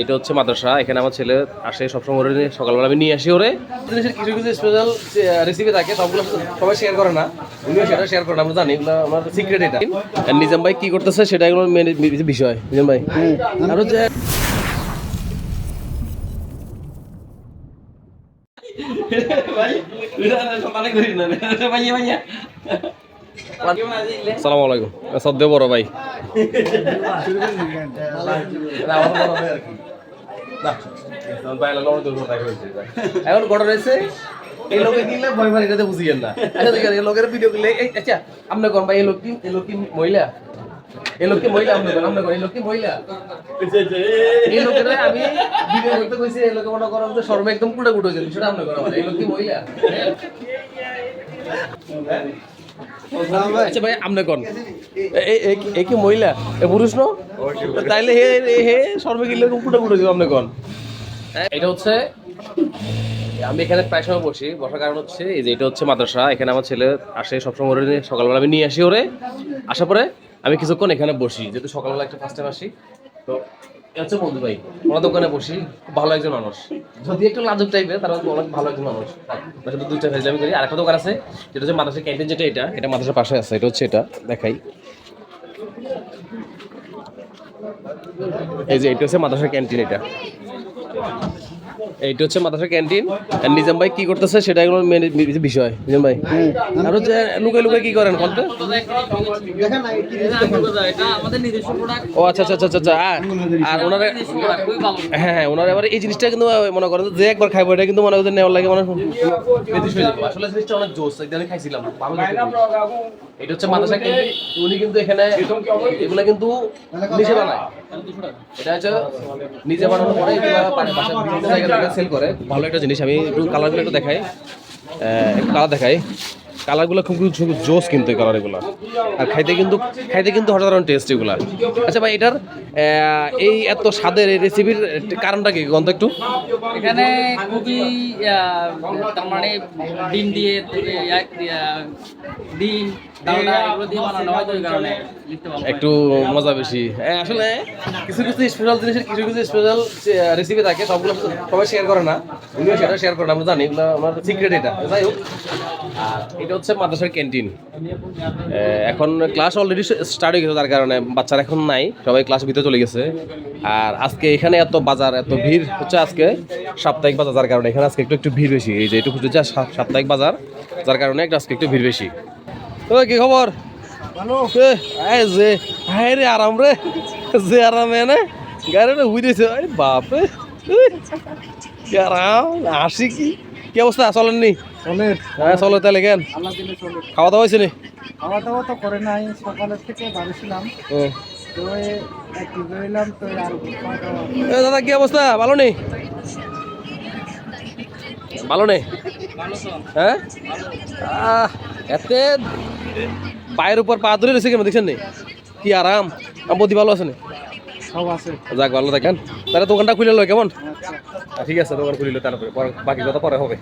এটা হচ্ছে মাদ্রাসা এখানে আমার ছেলে আসে সবসময় ওরে সকালবেলা আমি নিয়ে আসি ওরে। জিনিসের কিছু কিছু স্পেশাল রেসিপি থাকে সবগুলো সবাই শেয়ার করে না। উনিও সেটা শেয়ার করে না আমরা জানি এগুলো আমার সিক্রেট এটা। আর নিজাম ভাই কি করতেছে সেটা এগুলো মেন বিষয়। নিজাম ভাই। আর হচ্ছে সালাম আলাইকুম সদ্য বড় ভাই। এখন ঘটনা হয়েছে এই লোকে কিনলে ভয় এটাতে না। আচ্ছা ঠিক আছে এই লোকের ভিডিও এই আচ্ছা আপনি কোন ভাই, এই লোক কি, এই লোক কি মহিলা? মহিলা এই মহিলা? আমি ভিডিও এই একদম কুটা কুটো হয়েছে সেটা কোন এই লোক কি মহিলা? আচ্ছা ভাই আপনি কোন? এ- কি মহিলা? এ পুরুষ ন? তাইলে হে হে কিনলে এরকম কুটা কুটো হয়েছে আপনি কোন? এটা হচ্ছে, আমি এখানে প্রায় সময় বসি। বসার কারণ হচ্ছে এই যে এটা হচ্ছে মাদ্রাসা। এখানে আমার ছেলে আসে সবসময় ওরে সকালবেলা আমি নিয়ে আসি ওরে। আসার পরে আমি কিছুক্ষণ এখানে বসি, যেহেতু সকালবেলা একটা ফার্স্ট টাইম আসি। তো হচ্ছে বন্ধু ভাই ওনার দোকানে বসি ভালো একজন মানুষ। যদি একটু লাজুক টাইপের তার অনেক ভালো একজন মানুষ। সাথে দুইটা ভেজ আমি করি। আরেকটা দোকান আছে, যেটা হচ্ছে মাদ্রাসা ক্যান্টিন যেটা, এটা এটা মাদ্রাসার পাশে আছে, এটা হচ্ছে এটা, দেখাই। এই যে, এটা হচ্ছে মাদ্রাসার ক্যান্টিন এটা। এইটা হচ্ছে মাদ্রাসা ক্যান্টিন আর নিজাম ভাই কি করতেছে সেটা এগুলো মেন বিষয়। নিজাম ভাই, আর হচ্ছে লুকাই লুকাই কি করেন কোনটা ও আচ্ছা আচ্ছা আচ্ছা আচ্ছা আর- আর ওনারা হ্যাঁ হ্যাঁ ওনারা এবার এই জিনিসটা কিন্তু মনে করেন যে একবার খাইবো, এটা কিন্তু মনে করেন নেওয়ার লাগে মানে আসলে জিনিসটা অনেক জোস, একদিন খাইছিলাম এটা হচ্ছে মাদ্রাসা ক্যান্টিন উনি কিন্তু এখানে এগুলা কিন্তু নিজে বানায় এটা হচ্ছে নিজে বানানোর পরে এগুলা পাশে বিভিন্ন জায়গা থেকে সেল করে, ভালো একটা জিনিস, আমি একটু কালারগুলো একটু দেখাই। কালার দেখাই। কালারগুলো খুব জোস কিন্তু কালার এগুলো। আর খাইতে কিন্তু খাইতে কিন্তু অসাধারণ টেস্ট এগুলা। আচ্ছা ভাই, এটার এই এত স্বাদের এই রেসিপির কারণটা কি? গন্ধ একটু। এখানে খুবই মানে ডিম দিয়ে ডিম। একটু মজা বেশি। আসলে কিছু কিছু স্পেশাল জিনিসের কিছু কিছু স্পেশাল রেসিপি থাকে সবগুলো সবাই শেয়ার করে না। উনিও সেটা শেয়ার করে না আমরা জানি এগুলো আমার সিক্রেট এটা। যাই হোক আর এটা হচ্ছে মাদ্রাসার ক্যান্টিন এখন ক্লাস অলরেডি স্টার্ট হয়ে গেছে তার কারণে বাচ্চারা এখন নাই সবাই ক্লাস ভিতরে চলে গেছে। আর আজকে এখানে এত বাজার এত ভিড় হচ্ছে আজকে সাপ্তাহিক বাজার যার কারণে এখানে আজকে একটু একটু ভিড় বেশি। এই যে একটু হচ্ছে সাপ্তাহিক বাজার যার কারণে একটু আজকে একটু ভিড় বেশি। ওই কি খবর? যে হাই রে আরাম রে। যে আরাম এনে গাড়িটা উইরেছে আরে বাপরে কি আরাম আসি কি? কি অবস্থা? চলেন নি। হ্যাঁ চলো তাহলে কেন? খাওয়া দাওয়া হয়েছে নি? খাওয়া দাওয়া তো করে নাই সকালের থেকে বাড়িছিলাম দাদা কি অবস্থা? ভালো নেই ভালো নেই হ্যাঁ? এতে পায়ের উপর পা ধরে রয়েছে কেমন দেখছেন নি? কি আরাম। বদি ভালো আছে নি? সব আছে। যাক ভালো থাকেন। তাহলে দোকানটা খুলে লয় কেমন? আচ্ছা ঠিক আছে দোকান খুলিল তারপরে পরে- বাকি কথা পরে হবে।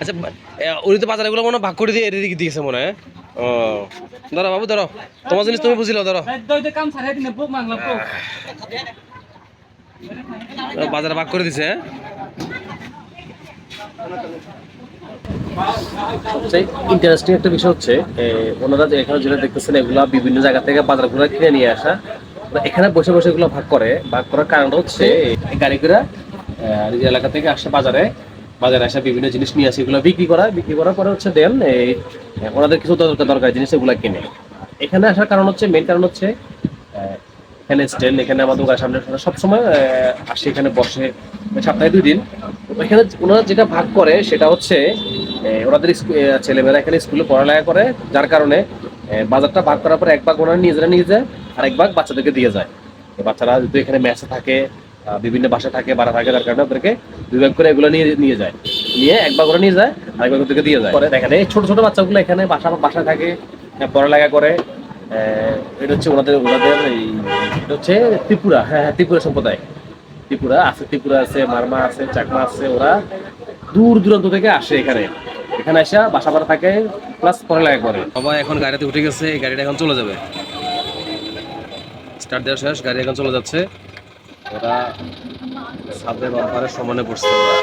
আচ্ছা উনি তো বাজারে গুলো মনে হয় ভাগ করে দিয়ে এদিকে দিয়েছে মনে হয়? ও। ধরো বাবু ধরো তোমার জিনিস তুমি বুঝিল ধরো বাজারে ভাগ করে দিছে হ্যাঁ? ইন্টারেস্টিং একটা বিষয় হচ্ছে ওনারা যে এখানে যেটা দেখতেছেন, এগুলা বিভিন্ন জায়গা থেকে বাজার ঘুরে কিনে নিয়ে আসা। এখানে বসে বসে এগুলো ভাগ করে। ভাগ করার কারণটা হচ্ছে এই গাড়ি করে নিজ এলাকা থেকে আসে বাজারে। বাজারে আসা বিভিন্ন জিনিস নিয়ে আসে, এগুলো বিক্রি করা, বিক্রি করার পরে হচ্ছে দেন, এই, ওনাদের কিছু দরকার জিনিস এগুলো কিনে। এখানে আসার কারণ হচ্ছে মেন কারণ হচ্ছে এখানে স্ট্যান্ড, এখানে আমার দোকান সামনে সবসময় আসে, এখানে বসে, সপ্তাহে দুই দিন। এখানে ওনারা যেটা ভাগ করে, সেটা হচ্ছে ওনাদের ছেলেমেয়েরা এখানে স্কুলে পড়ালেখা করে, যার কারণে বাজারটা ভাগ করার পর এক ভাগ ওনারা নিজেরা নিয়ে যায় আর এক ভাগ বাচ্চাদেরকে দিয়ে যায়। বাচ্চারা যদি এখানে ম্যাচে থাকে বিভিন্ন বাসা থাকে বাড়া থাকে যার কারণে ওদেরকে দুই ভাগ করে এগুলো নিয়ে নিয়ে যায়। নিয়ে এক ভাগ ওরা নিয়ে যায় আর এক ভাগ ওদেরকে দিয়ে যায়। পরে দেখেন এই ছোট ছোট বাচ্চাগুলো এখানে বাসা বাসা থাকে পড়ালেখা করে। এটা হচ্ছে ওনাদের ওনাদের এই এটা হচ্ছে ত্রিপুরা হ্যাঁ হ্যাঁ ত্রিপুরা সম্প্রদায়। ত্রিপুরা আছে ত্রিপুরা আছে মারমা আছে চাকমা আছে ওরা দূর দূরান্ত থেকে আসে এখানে। এখানে আসা বাসা ভাড়া থাকে প্লাস পড়ালেখা করে। সবাই এখন গাড়িতে উঠে গেছে এই গাড়িটা এখন চলে যাবে। স্টার্ট দেওয়া শেষ গাড়ি এখন চলে যাচ্ছে। ওরা সামনে বাম্পারে সমানে পড়ছে ওরা।